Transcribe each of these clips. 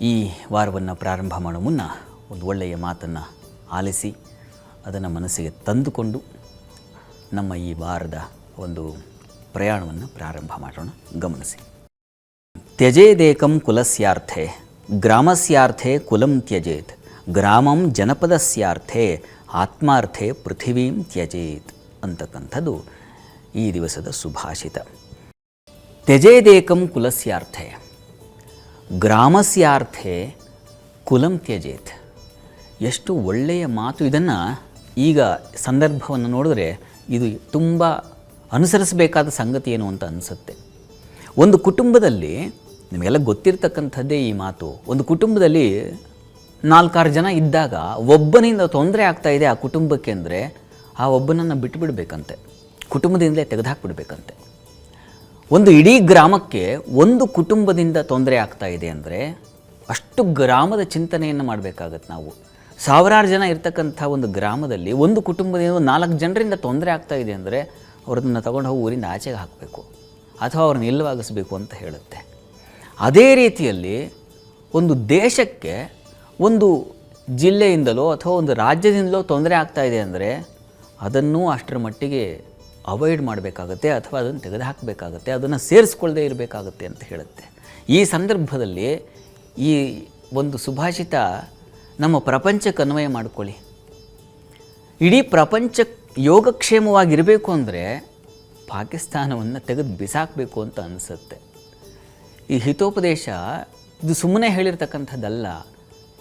ಈ ವಾರವನ್ನು ಪ್ರಾರಂಭ ಮಾಡೋ ಮುನ್ನ ಒಂದು ಒಳ್ಳೆಯ ಮಾತನ್ನು ಆಲಿಸಿ ಅದನ್ನು ಮನಸ್ಸಿಗೆ ತಂದುಕೊಂಡು ನಮ್ಮ ಈ ವಾರದ ಒಂದು ಪ್ರಯಾಣವನ್ನು ಪ್ರಾರಂಭ ಮಾಡೋಣ. ಗಮನಿಸಿ. ತ್ಯಜೇದೇಕಂ ಕುಲಸ್ಯಾರ್ಥೆ, ಗ್ರಾಮಸ್ಯಾರ್ಥೆ ಕುಲಂ ತ್ಯಜೇತ್, ಗ್ರಾಮಂ ಜನಪದಸ್ಯಾರ್ಥೆ ಆತ್ಮಾರ್ಥೆ ಪೃಥಿವೀಂ ತ್ಯಜೇತ್ ಅಂತಕ್ಕಂಥದ್ದು ಈ ದಿವಸದ ಸುಭಾಷಿತ. ತ್ಯಜೇದೇಕಂ ಕುಲಸ್ಯಾರ್ಥೆ ಗ್ರಾಮಸ್ಯಾರ್ಥೆ ಕುಲಂ ತ್ಯಜೇತ್. ಎಷ್ಟು ಒಳ್ಳೆಯ ಮಾತು. ಇದನ್ನು ಈಗ ಸಂದರ್ಭವನ್ನು ನೋಡಿದ್ರೆ ಇದು ತುಂಬ ಅನುಸರಿಸಬೇಕಾದ ಸಂಗತಿ ಏನು ಅಂತ ಅನಿಸುತ್ತೆ. ಒಂದು ಕುಟುಂಬದಲ್ಲಿ, ನಿಮಗೆಲ್ಲ ಗೊತ್ತಿರ್ತಕ್ಕಂಥದ್ದೇ ಈ ಮಾತು. ಒಂದು ಕುಟುಂಬದಲ್ಲಿ ನಾಲ್ಕಾರು ಜನ ಇದ್ದಾಗ ಒಬ್ಬನಿಂದ ತೊಂದರೆ ಆಗ್ತಾ ಇದೆ ಆ ಕುಟುಂಬಕ್ಕೆ ಅಂದರೆ ಆ ಒಬ್ಬನನ್ನು ಬಿಟ್ಟುಬಿಡ್ಬೇಕಂತೆ ಕುಟುಂಬದಿಂದಲೇ ತೆಗೆದುಹಾಕ್ಬಿಡ್ಬೇಕಂತೆ. ಒಂದು ಇಡೀ ಗ್ರಾಮಕ್ಕೆ ಒಂದು ಕುಟುಂಬದಿಂದ ತೊಂದರೆ ಆಗ್ತಾ ಇದೆ ಅಂದರೆ ಅಷ್ಟು ಗ್ರಾಮದ ಚಿಂತನೆಯನ್ನು ಮಾಡಬೇಕಾಗತ್ತೆ ನಾವು. ಸಾವಿರಾರು ಜನ ಇರ್ತಕ್ಕಂಥ ಒಂದು ಗ್ರಾಮದಲ್ಲಿ ಒಂದು ಕುಟುಂಬದಿಂದ ನಾಲ್ಕು ಜನರಿಂದ ತೊಂದರೆ ಆಗ್ತಾ ಇದೆ ಅಂದರೆ ಅವ್ರದನ್ನು ತಗೊಂಡು ಹೋಗಿ ಊರಿಂದ ಆಚೆಗೆ ಹಾಕಬೇಕು ಅಥವಾ ಅವ್ರನ್ನ ಇಲ್ಲವಾಗಿಸ್ಬೇಕು ಅಂತ ಹೇಳುತ್ತೆ. ಅದೇ ರೀತಿಯಲ್ಲಿ ಒಂದು ದೇಶಕ್ಕೆ ಒಂದು ಜಿಲ್ಲೆಯಿಂದಲೋ ಅಥವಾ ಒಂದು ರಾಜ್ಯದಿಂದಲೋ ತೊಂದರೆ ಆಗ್ತಾ ಇದೆ ಅಂದರೆ ಅದನ್ನು ಅಷ್ಟರ ಮಟ್ಟಿಗೆ ಅವಾಯ್ಡ್ ಮಾಡಬೇಕಾಗತ್ತೆ ಅಥವಾ ಅದನ್ನು ತೆಗೆದುಹಾಕಬೇಕಾಗತ್ತೆ, ಅದನ್ನು ಸೇರಿಸ್ಕೊಳ್ಳದೆ ಇರಬೇಕಾಗತ್ತೆ ಅಂತ ಹೇಳುತ್ತೆ. ಈ ಸಂದರ್ಭದಲ್ಲಿ ಈ ಒಂದು ಸುಭಾಷಿತ ನಮ್ಮ ಪ್ರಪಂಚಕ್ಕೆ ಅನ್ವಯ ಮಾಡಿಕೊಳ್ಳಿ. ಇಡೀ ಪ್ರಪಂಚ ಯೋಗಕ್ಷೇಮವಾಗಿರಬೇಕು ಅಂದರೆ ಪಾಕಿಸ್ತಾನವನ್ನು ತೆಗೆದು ಬಿಸಾಕಬೇಕು ಅಂತ ಅನಿಸುತ್ತೆ. ಈ ಹಿತೋಪದೇಶ, ಇದು ಸುಮ್ಮನೆ ಹೇಳಿರ್ತಕ್ಕಂಥದ್ದಲ್ಲ,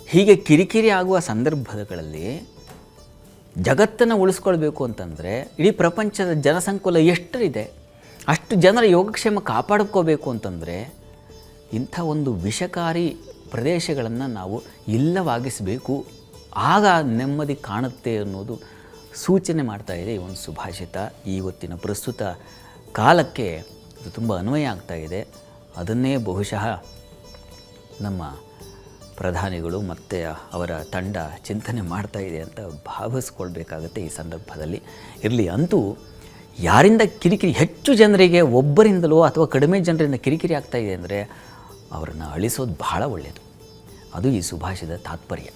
ಹೀಗೆ ಕಿರಿಕಿರಿ ಆಗುವ ಸಂದರ್ಭಗಳಲ್ಲಿ ಜಗತ್ತನ್ನು ಉಳಿಸ್ಕೊಳ್ಬೇಕು ಅಂತಂದರೆ ಇಡೀ ಪ್ರಪಂಚದ ಜನಸಂಕುಲ ಎಷ್ಟರಿದೆ, ಅಷ್ಟು ಜನರ ಯೋಗಕ್ಷೇಮ ಕಾಪಾಡ್ಕೋಬೇಕು ಅಂತಂದರೆ ಇಂಥ ಒಂದು ವಿಷಕಾರಿ ಪ್ರದೇಶಗಳನ್ನು ನಾವು ಇಲ್ಲವಾಗಿಸಬೇಕು. ಆಗ ನೆಮ್ಮದಿ ಕಾಣುತ್ತೆ ಅನ್ನೋದು ಸೂಚನೆ ಮಾಡ್ತಾ ಇದೆ ಈ ಒಂದು ಸುಭಾಷಿತ. ಇವತ್ತಿನ ಪ್ರಸ್ತುತ ಕಾಲಕ್ಕೆ ಇದು ತುಂಬ ಅನ್ವಯ ಆಗ್ತಾ ಇದೆ. ಅದನ್ನೇ ಬಹುಶಃ ನಮ್ಮ ಪ್ರಧಾನಿಗಳು ಮತ್ತು ಅವರ ತಂಡ ಚಿಂತನೆ ಮಾಡ್ತಾ ಇದೆ ಅಂತ ಭಾವಿಸ್ಕೊಳ್ಬೇಕಾಗತ್ತೆ ಈ ಸಂದರ್ಭದಲ್ಲಿ. ಇರಲಿ, ಅಂತೂ ಯಾರಿಂದ ಕಿರಿಕಿರಿ, ಹೆಚ್ಚು ಜನರಿಗೆ, ಒಬ್ಬರಿಂದಲೋ ಅಥವಾ ಕಡಿಮೆ ಜನರಿಂದ ಕಿರಿಕಿರಿ ಆಗ್ತಾ ಇದೆ ಅಂದರೆ ಅವರನ್ನು ಅಳಿಸೋದು ಬಹಳ ಒಳ್ಳೆಯದು ಅದು ಈ ಸುಭಾಷಿತ ತಾತ್ಪರ್ಯ.